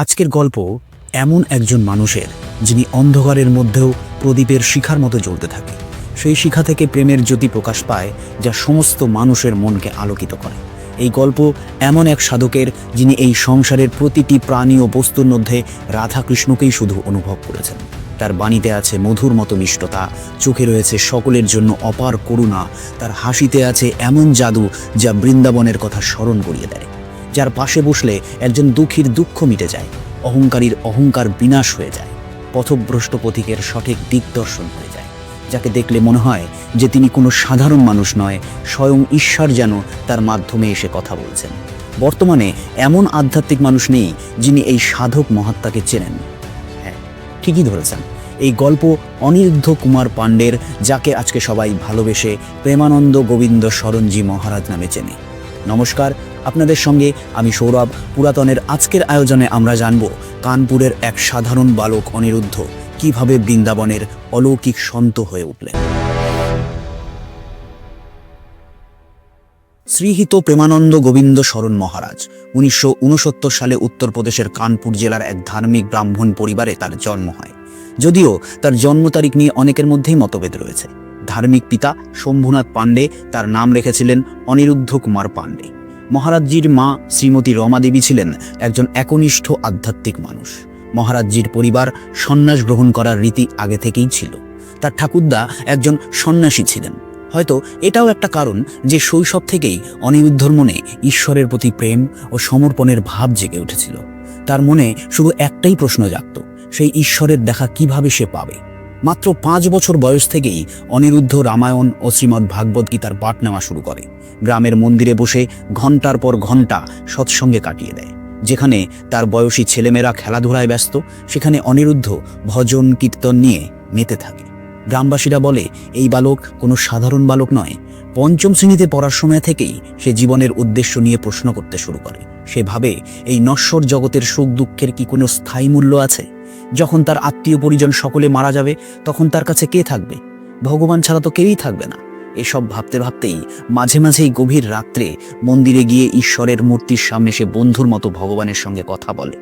আজকের গল্প এমন একজন মানুষের যিনি অন্ধকারের মধ্যেও প্রদীপের শিখার মতো জ্বলতে থাকে। সেই শিখা থেকে প্রেমের জ্যোতি প্রকাশ পায় যা সমস্ত মানুষের মনকে আলোকিত করে। এই গল্প এমন এক সাধকের যিনি এই সংসারের প্রতিটি প্রাণী ও বস্তুর মধ্যে রাধাকৃষ্ণকেই শুধু অনুভব করেছেন। তার বাণীতে আছে মধুর মতো মিষ্টতা, চোখে রয়েছে সকলের জন্য অপার করুণা, তার হাসিতে আছে এমন জাদু যা বৃন্দাবনের কথা স্মরণ করিয়ে দেয়। যার পাশে বসলে একজন দুঃখীর দুঃখ মিটে যায়, অহংকারীর অহংকার বিনাশ হয়ে যায় পথভ্রষ্ট পথিকের সঠিক দিগদর্শন হয়ে যায়, যাকে দেখলে মনে হয় যে তিনি কোনো সাধারণ মানুষ নয়, স্বয়ং ঈশ্বর যেন তার মাধ্যমে এসে কথা বলছেন। বর্তমানে এমন আধ্যাত্মিক মানুষ নেই যিনি এই সাধক মহাত্মাকে চেনেন। হ্যাঁ ঠিকই ধরেছেন। এই গল্প অনিরুদ্ধ কুমার পাণ্ডের, যাকে আজকে সবাই ভালোবেসে প্রেমানন্দ গোবিন্দ শরণজি মহারাজ নামে চেনে। নমস্কার আপনাদের সঙ্গে আমি সৌরভ, পুরাতনের আজকের আয়োজনে আমরা জানব কানপুরের এক সাধারণ বালক অনিরুদ্ধ কীভাবে বৃন্দাবনের অলৌকিক সন্ত হয়ে উঠলেন। শ্রীহিত প্রেমানন্দ গোবিন্দ শরণ মহারাজ, উনিশশো উনসত্তর সালে উত্তরপ্রদেশের কানপুর জেলার এক ধার্মিক ব্রাহ্মণ পরিবারে তার জন্ম হয়। যদিও তার জন্ম তারিখ নিয়ে অনেকের মধ্যেই মতভেদ রয়েছে। ধার্মিক পিতা শম্ভুনাথ পাণ্ডে তার নাম রেখেছিলেন অনিরুদ্ধ কুমার পাণ্ডে। মহারাজজির মা শ্রীমতী রমা দেবী ছিলেন একজন একনিষ্ঠ আধ্যাত্মিক মানুষ। মহারাজজির পরিবার সন্ন্যাস গ্রহণ করার রীতি আগে থেকেই ছিল। তার ঠাকুরদা একজন সন্ন্যাসী ছিলেন। হয়তো এটাও একটা কারণ যে শৈশব থেকেই অনিরুদ্ধর মনে ঈশ্বরের প্রতি প্রেম ও সমর্পণের ভাব জেগে উঠেছিল। তার মনে শুধু একটাই প্রশ্ন জাগত, সেই ঈশ্বরের দেখা কীভাবে সে পাবে? মাত্র পাঁচ বছর বয়স থেকেই অনিরুদ্ধ রামায়ণ ও শ্রীমদ্ ভাগবত গীতার পাঠ নেওয়া শুরু করে। গ্রামের মন্দিরে বসে ঘণ্টার পর ঘণ্টা সৎসঙ্গে কাটিয়ে দেয়। যেখানে তার বয়সী ছেলেমেয়েরা খেলাধুলায় ব্যস্ত, সেখানে অনিরুদ্ধ ভজন কীর্তন নিয়ে মেতে থাকে। গ্রামবাসীরা বলে, এই বালক কোনো সাধারণ বালক নয়। পঞ্চম শ্রেণীতে পড়ার সময় থেকেই সে জীবনের উদ্দেশ্য নিয়ে প্রশ্ন করতে শুরু করে। সে ভাবে, এই নশ্বর জগতের সুখ দুঃখের কি কোনো স্থায়ী মূল্য আছে? যখন তার আত্মীয় পরিজন সকলে মারা যাবে, তখন তার কাছে কে থাকবে? ভগবান ছাড়া তো কেউই থাকবে না। এসব ভাবতে ভাবতেই মাঝে মাঝেই গভীর রাত্রে মন্দিরে গিয়ে ঈশ্বরের মূর্তির সামনে সে বন্ধুর মতো ভগবানের সঙ্গে কথা বলে।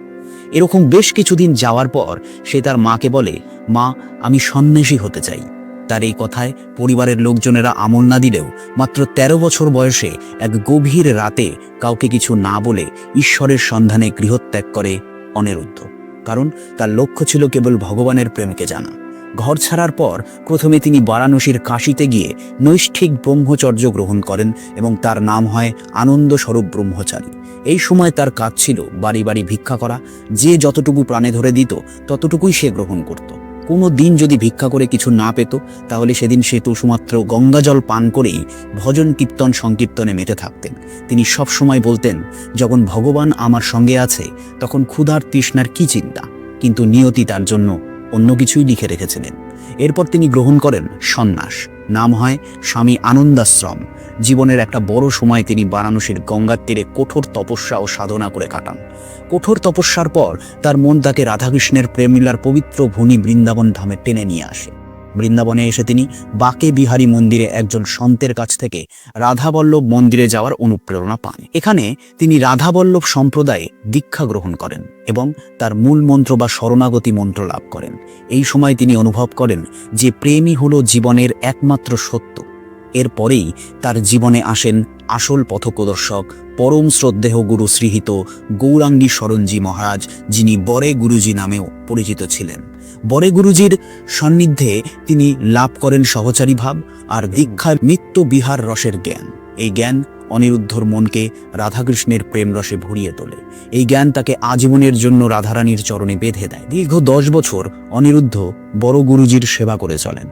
এরকম বেশ কিছুদিন যাওয়ার পর সে তার মাকে বলে, মা, আমি সন্ন্যাসী হতে চাই। তার এই কথায় পরিবারের লোকজনেরা আমল না দিলেও মাত্র ১৩ বছর বয়সে এক গভীর রাতে কাউকে কিছু না বলে ঈশ্বরের সন্ধানে গৃহত্যাগ করে অনিরুদ্ধ। কারণ তার লক্ষ্য ছিল কেবল ভগবানের প্রেমকে জানা। ঘর ছাড়ার পর প্রথমে তিনি বারাণসীর কাশিতে গিয়ে নৈষ্ঠিক ব্রহ্মচর্য গ্রহণ করেন এবং তার নাম হয় আনন্দ স্বরূপ ব্রহ্মচারী। এই সময় তার কাজ ছিল বাড়ি বাড়ি ভিক্ষা করা, যে যতটুকু প্রাণে ধরে দিত, ততটুকুই সে গ্রহণ করত। কোনো দিন যদি ভিক্ষা করে কিছু না পেত, তাহলে সেদিন সে তো শুধুমাত্র গঙ্গাজল পান করেই ভজন কীর্তন সংকীর্তনে মেতে থাকতেন। তিনি সব সময় বলতেন, যখন ভগবান আমার সঙ্গে আছে, তখন ক্ষুধার তৃষ্ণার কি চিন্তা? কিন্তু নিয়তি তার জন্য অন্য কিছুই লিখে রেখেছিলেন। এরপর তিনি গ্রহণ করেন সন্ন্যাস। নাম হয় স্বামী আনন্দাশ্রম। জীবনের একটা বড় সময় তিনি বারাণসীর গঙ্গার তীরে কঠোর তপস্যা ও সাধনা করে কাটান। কঠোর তপস্যার পর তার মন তাকে রাধাকৃষ্ণের প্রেমিলার পবিত্র ভূমি বৃন্দাবন ধামে টেনে নিয়ে আসে। বৃন্দাবনে এসে তিনি বাকে বিহারী মন্দিরে একজন সন্তের কাছ থেকে রাধাবল্লভ মন্দিরে যাওয়ার অনুপ্রেরণা পান। এখানে তিনি রাধাবল্লভ সম্প্রদায়ে দীক্ষা গ্রহণ করেন এবং তার মূল মন্ত্র বা শরণাগতি মন্ত্র লাভ করেন। এই সময় তিনি অনুভব করেন যে প্রেমই হলো জীবনের একমাত্র সত্য। এরপরেই তার জীবনে আসেন আসল পথপ্রদর্শক, পরম শ্রদ্ধেহ গুরু শ্রীহিত গৌরাঙ্গী শরণজি মহারাজ, যিনি বরে গুরুজি নামেও পরিচিত ছিলেন। বরে গুরুজির সান্নিধ্যে তিনি লাভ করেন সহচারী ভাব আর দীক্ষায় নিত্য বিহার রসের জ্ঞান। এই জ্ঞান অনিরুদ্ধর মনকে রাধাকৃষ্ণের প্রেম রসে ভরিয়ে তোলে। এই জ্ঞান তাকে আজীবনের জন্য রাধারানীর চরণে বেঁধে দেয়। দীর্ঘ দশ বছর অনিরুদ্ধ বড় গুরুজির সেবা করে চলেন।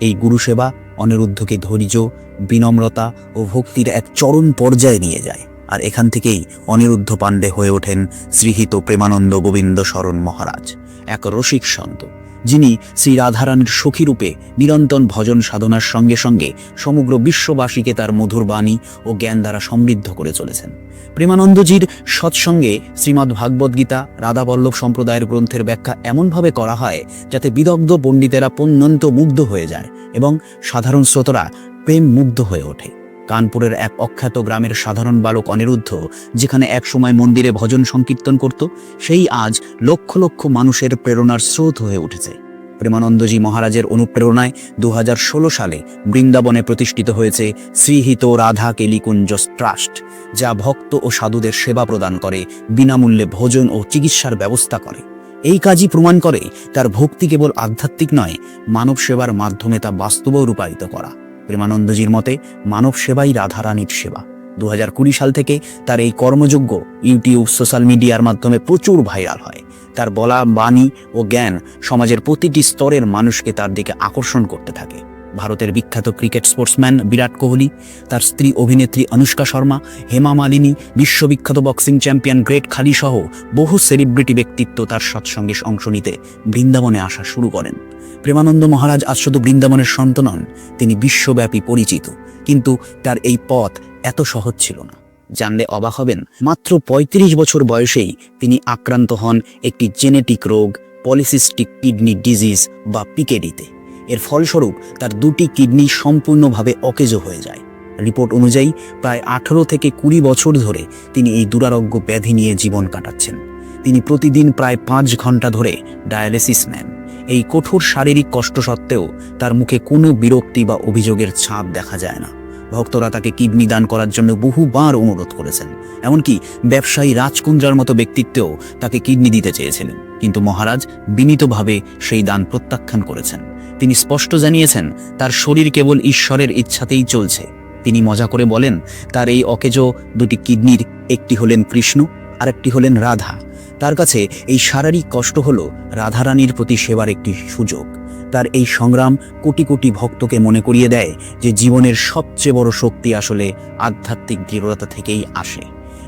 এই গুরু সেবা অনিরুদ্ধকে ধৈর্য, বিনম্রতা ও ভক্তির এক চরম পর্যায়ে নিয়ে যায়। আর এখান থেকেই অনিরুদ্ধ পাণ্ডে হয়ে ওঠেন শ্রীহিত প্রেমানন্দ গোবিন্দ শরণ মহারাজ, এক রসিক সন্ত, যিনি শ্রী রাধারানীর সখীরূপে নিরন্তন ভজন সাধনার সঙ্গে সঙ্গে সমগ্র বিশ্ববাসীকে তার মধুর বাণী ও জ্ঞান দ্বারা সমৃদ্ধ করে চলেছেন। প্রেমানন্দজির সৎসঙ্গে শ্রীমদ্ ভাগবত গীতা রাধাবল্লভ সম্প্রদায়ের গ্রন্থের ব্যাখ্যা এমনভাবে করা হয় যাতে বিদগ্ধ পণ্ডিতেরা পণ্যন্ত মুগ্ধ হয়ে যায় এবং সাধারণ শ্রোতরা প্রেম মুগ্ধ হয়ে ওঠে। কানপুরের এক অখ্যাত গ্রামের সাধারণ বালক অনিরুদ্ধ, যেখানে একসময় মন্দিরে ভজন সংকীর্তন করত, সেই আজ লক্ষ লক্ষ মানুষের প্রেরণার স্রোত হয়ে উঠেছে। প্রেমানন্দজি মহারাজের অনুপ্রেরণায় দু হাজার ষোলো সালে বৃন্দাবনে প্রতিষ্ঠিত হয়েছে শ্রীহিত রাধা কেলিকুঞ্জ ট্রাস্ট, যা ভক্ত ও সাধুদের সেবা প্রদান করে, বিনামূল্যে ভোজন ও চিকিৎসার ব্যবস্থা করে। এই কাজই প্রমাণ করে, তার ভক্তি কেবল আধ্যাত্মিক নয় মানব সেবার মাধ্যমে তা বাস্তবেও রূপায়িত করা। প্রেমানন্দজির মতে মানব সেবাই রাধারানীর সেবা। দু কুড়ি সাল থেকে তার এই কর্মযোগ্য ইউটিউব, সোশ্যাল মিডিয়ার মাধ্যমে প্রচুর ভাইরাল হয়। তার বলা, বাণী ও জ্ঞান সমাজের প্রতিটি স্তরের মানুষকে তার দিকে আকর্ষণ করতে থাকে। ভারতের বিখ্যাত ক্রিকেট স্পোর্টসম্যান বিরাট কোহলি, তার স্ত্রী অভিনেত্রী অনুষ্কা শর্মা, হেমা মালিনী, বিশ্ববিখ্যাত বক্সিং চ্যাম্পিয়ন গ্রেট খালি সহ বহু সেলিব্রিটি ব্যক্তিত্ব তার সৎসঙ্গে অংশ নিতে বৃন্দাবনে আসা শুরু করেন। প্রেমানন্দ মহারাজ আজ শুধু বৃন্দাবনের সন্ত নন, তিনি বিশ্বব্যাপী পরিচিত, কিন্তু তার এই পথ এত সহজ ছিল না। জানলে অবাক হবেন, মাত্র ৩৫ বছর বয়সেই তিনি আক্রান্ত হন একটি জেনেটিক রোগ, পলিসিস্টিক কিডনি ডিজিজ বা পিকেডিতে। এর ফলস্বরূপ তার দুটি কিডনি সম্পূর্ণভাবে অকেজো হয়ে যায়। রিপোর্ট অনুযায়ী প্রায় আঠারো থেকে কুড়ি বছর ধরে তিনি এই দুরারোগ্য ব্যাধি নিয়ে জীবন কাটাচ্ছেন। তিনি প্রতিদিন প্রায় পাঁচ ঘণ্টা ধরে ডায়ালিসিস নেন। এই কঠোর শারীরিক কষ্ট সত্ত্বেও তার মুখে কোনো বিরক্তি বা অভিযোগের ছাপ দেখা যায় না। ভক্তরা তাকে কিডনি দান করার জন্য বহুবার অনুরোধ করেছেন। এমনকি ব্যবসায়ী রাজকুন্দ্রার মতো ব্যক্তিত্বেও তাকে কিডনি দিতে চেয়েছিলেন। কিন্তু মহারাজ বিনীতভাবে সেই দান প্রত্যাখ্যান করেছেন। তিনি স্পষ্ট জানিয়েছেন, তার শরীর কেবল ঈশ্বরের ইচ্ছাতেই চলছে। তিনি মজা করে বলেন, তার এই অকেজো দুটি কিডনির, একটি হলেন কৃষ্ণ, আরেকটি হলেন রাধা। তার কাছে এই শারীরিক কষ্ট হল রাধারানীর প্রতি সেবার একটি সুযোগ। তার এই সংগ্রাম কোটি কোটি ভক্তকে মনে করিয়ে দেয় যে জীবনের সবচেয়ে বড় শক্তি আসলে আধ্যাত্মিক দৃঢ়তা থেকেই আসে।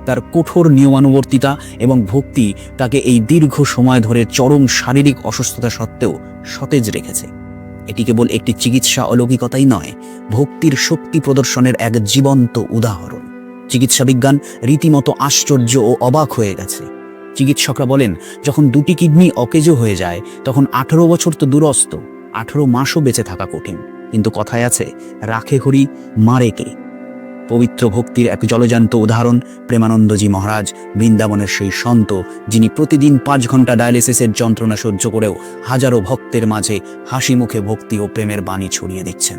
তার কঠোর নিয়মানুবর্তিতা এবং ভক্তি তাকে এই দীর্ঘ সময় ধরে চরম শারীরিক অসুস্থতা সত্ত্বেও সতেজ রেখেছে। এটি কেবল একটি চিকিৎসা অলৌকিকতাই নয়, ভক্তির শক্তি প্রদর্শনের এক জীবন্ত উদাহরণ। চিকিৎসা বিজ্ঞান রীতিমতো আশ্চর্য ও অবাক হয়ে গেছে। চিকিৎসকরা বলেন, যখন দুটি কিডনি অকেজো হয়ে যায়, তখন আঠারো বছর তো দূরস্থ আঠারো মাসও বেঁচে থাকা কঠিন। কিন্তু কথায় আছে, রাখে হরি, মারে কে? পবিত্র ভক্তির এক জলজান্ত উদাহরণ প্রেমানন্দজি মহারাজ বৃন্দাবনের সেই সন্ত, যিনি প্রতিদিন পাঁচ ঘণ্টা ডায়ালিসিসের যন্ত্রণা সহ্য করেও হাজারো ভক্তের মাঝে হাসি মুখে ভক্তি ও প্রেমের বাণী ছড়িয়ে দিচ্ছেন।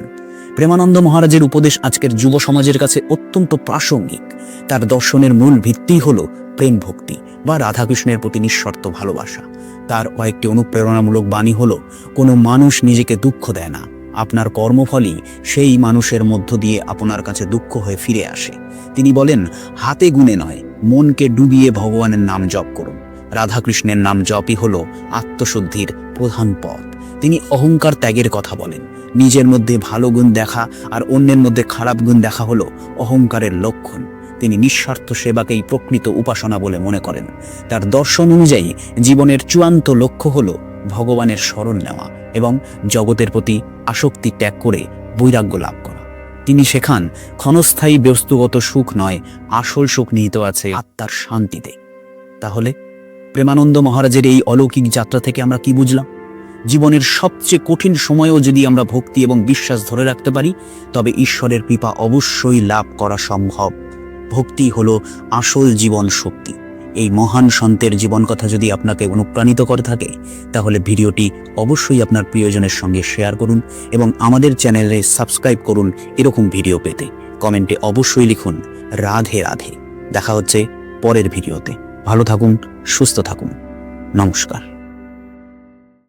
প্রেমানন্দ মহারাজের উপদেশ আজকের যুব সমাজের কাছে অত্যন্ত প্রাসঙ্গিক। তার দর্শনের মূল ভিত্তি হল প্রেম ভক্তি বা রাধাকৃষ্ণের প্রতি নিঃশর্ত ভালোবাসা। তার কয়েকটি অনুপ্রেরণামূলক বাণী হল, কোনো মানুষ নিজেকে দুঃখ দেয় না আপনার কর্মফলই সেই মানুষের মধ্য দিয়ে আপনার কাছে দুঃখ হয়ে ফিরে আসে। তিনি বলেন, হাতে গুণে নয়, মনকে ডুবিয়ে ভগবানের নাম জপ করুন। রাধাকৃষ্ণের নাম জপই হলো আত্মশুদ্ধির প্রধান পথ। তিনি অহংকার ত্যাগের কথা বলেন। নিজের মধ্যে ভালো গুণ দেখা আর অন্যের মধ্যে খারাপ গুণ দেখা হলো অহংকারের লক্ষণ। তিনি নিঃস্বার্থ সেবাকেই প্রকৃত উপাসনা বলে মনে করেন। তার দর্শন অনুযায়ী জীবনের চূড়ান্ত লক্ষ্য হল ভগবানের স্মরণ নেওয়া। এবং জগতের প্রতি আসক্তি ত্যাগ করে বৈরাগ্য লাভ করা। তিনি শেখান, ক্ষণস্থায়ী বস্তুগত সুখ নয়, আসল সুখ নিহিত আছে আত্মার শান্তিতে। তাহলে প্রেমানন্দ মহারাজের এই অলৌকিক যাত্রা থেকে আমরা কি বুঝলাম? জীবনের সবচেয়ে কঠিন সময়েও যদি আমরা ভক্তি এবং বিশ্বাস ধরে রাখতে পারি, তবে ঈশ্বরের কৃপা অবশ্যই লাভ করা সম্ভব। ভক্তি হলো আসল জীবন শক্তি। এই মহান সন্তের জীবন কথা যদি আপনাকে অনুপ্রাণিত করে থাকে, তাহলে ভিডিওটি অবশ্যই আপনার প্রিয়জনের সঙ্গে শেয়ার করুন এবং আমাদের চ্যানেলে সাবস্ক্রাইব করুন এরকম ভিডিও পেতে। কমেন্টে অবশ্যই লিখুন, রাধে রাধে। দেখা হচ্ছে পরের ভিডিওতে। ভালো থাকুন, সুস্থ থাকুন। নমস্কার।